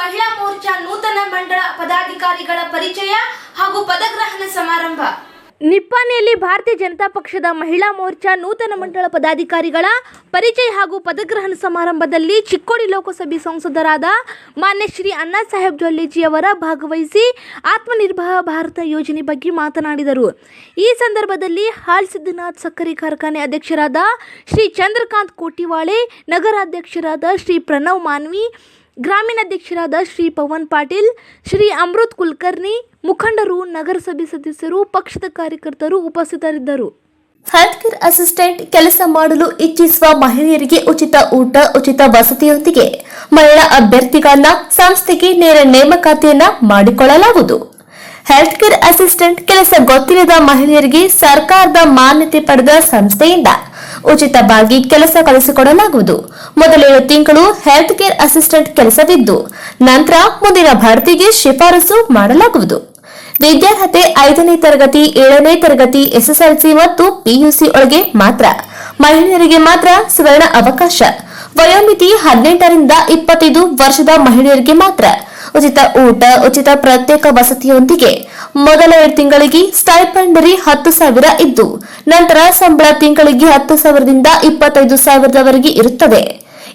ಮಹಿಳಾ ಮೋರ್ಚಾ ನೂತನ ಮಂಡಳ ಪದಾಧಿಕಾರಿಗಳ ಪರಿಚಯ ಹಾಗೂ ಪದಗ್ರಹಣ ಸಮಾರಂಭ. ನಿಪ್ಪಾನೆಯಲ್ಲಿ ಭಾರತೀಯ ಜನತಾ ಪಕ್ಷದ ಮಹಿಳಾ ಮೋರ್ಚಾ ನೂತನ ಮಂಡಳ ಪದಾಧಿಕಾರಿಗಳ ಪರಿಚಯ ಹಾಗೂ ಪದಗ್ರಹಣ ಸಮಾರಂಭದಲ್ಲಿ ಚಿಕ್ಕೋಡಿ ಲೋಕಸಭೆ ಸಂಸದರಾದ ಮಾನ್ಯ ಶ್ರೀ ಅಣ್ಣಾ ಸಾಹೇಬ್ ಜೊಲ್ಲೇಜಿಯವರ ಭಾಗವಹಿಸಿ ಆತ್ಮನಿರ್ಭರ ಭಾರತ ಯೋಜನೆ ಬಗ್ಗೆ ಮಾತನಾಡಿದರು. ಈ ಸಂದರ್ಭದಲ್ಲಿ ಹಾಲ್ ಸಿದ್ಧನಾಥ್ ಸಕ್ಕರೆ ಕಾರ್ಖಾನೆ ಅಧ್ಯಕ್ಷರಾದ ಶ್ರೀ ಚಂದ್ರಕಾಂತ್ ಕೋಟಿವಾಳೆ, ನಗರಾಧ್ಯಕ್ಷರಾದ ಶ್ರೀ ಪ್ರಣವ್ ಮಾನ್ವಿ ಗ್ರಾಮೀಣಾಧ್ಯಕ್ಷರಾದ ಶ್ರೀ ಪವನ್ ಪಾಟೀಲ್, ಶ್ರೀ ಅಮೃತ್ ಕುಲಕರ್ಣಿ, ಮುಖಂಡರು, ನಗರಸಭೆ ಸದಸ್ಯರು, ಪಕ್ಷದ ಕಾರ್ಯಕರ್ತರು ಉಪಸ್ಥಿತರಿದ್ದರು. ಹೆಲ್ತ್ ಕೇರ್ ಅಸಿಸ್ಟೆಂಟ್ ಕೆಲಸ ಮಾಡಲು ಇಚ್ಛಿಸುವ ಮಹಿಳೆಯರಿಗೆ ಉಚಿತ ಊಟ, ಉಚಿತ ವಸತಿಯೊಂದಿಗೆ ಮಹಿಳಾ ಅಭ್ಯರ್ಥಿಗಳನ್ನ ಸಂಸ್ಥೆಗೆ ನೇರ ನೇಮಕಾತಿಯನ್ನ ಮಾಡಿಕೊಳ್ಳಲಾಗುವುದು. ಹೆಲ್ತ್ ಕೇರ್ ಅಸಿಸ್ಟೆಂಟ್ ಕೆಲಸ ಗೊತ್ತಿಲ್ಲದ ಮಹಿಳೆಯರಿಗೆ ಸರ್ಕಾರದ ಮಾನ್ಯತೆ ಪಡೆದ ಸಂಸ್ಥೆಯಿಂದ ಉಚಿತವಾಗಿ ಕೆಲಸ ಕಲಿಸಿಕೊಡಲಾಗುವುದು. ಮೊದಲೇಳು ತಿಂಗಳು ಹೆಲ್ತ್ ಕೇರ್ ಅಸಿಸ್ಟೆಂಟ್ ಕೆಲಸವಿದ್ದು, ನಂತರ ಮುಂದಿನ ಭರ್ತಿಗೆ ಶಿಫಾರಸು ಮಾಡಲಾಗುವುದು. ವಿದ್ಯಾರ್ಹತೆ ಐದನೇ ತರಗತಿ, ಏಳನೇ ತರಗತಿ, ಎಸ್ಎಸ್ಎಲ್ಸಿ ಮತ್ತು ಪಿಯುಸಿ ಒಳಗೆ ಮಾತ್ರ. ಮಹಿಳೆಯರಿಗೆ ಮಾತ್ರ ಸುವರ್ಣ ಅವಕಾಶ. ವಯೋಮಿತಿ ಹದಿನೆಂಟರಿಂದ ಇಪ್ಪತ್ತೈದು ವರ್ಷದ ಮಹಿಳೆಯರಿಗೆ ಮಾತ್ರ. ಉಚಿತ ಊಟ, ಉಚಿತ ಪ್ರತ್ಯೇಕ ವಸತಿಯೊಂದಿಗೆ. ಮೊದಲ ಎರಡು ತಿಂಗಳಿಗೆ ಸ್ಟೈಪಂಡರಿ ಹತ್ತು ಸಾವಿರ ಇದ್ದು, ನಂತರ ಸಂಬಳ ತಿಂಗಳಿಗೆ ಹತ್ತು ಸಾವಿರದಿಂದ ಇಪ್ಪತ್ತೈದು ಸಾವಿರದವರೆಗೆ ಇರುತ್ತದೆ.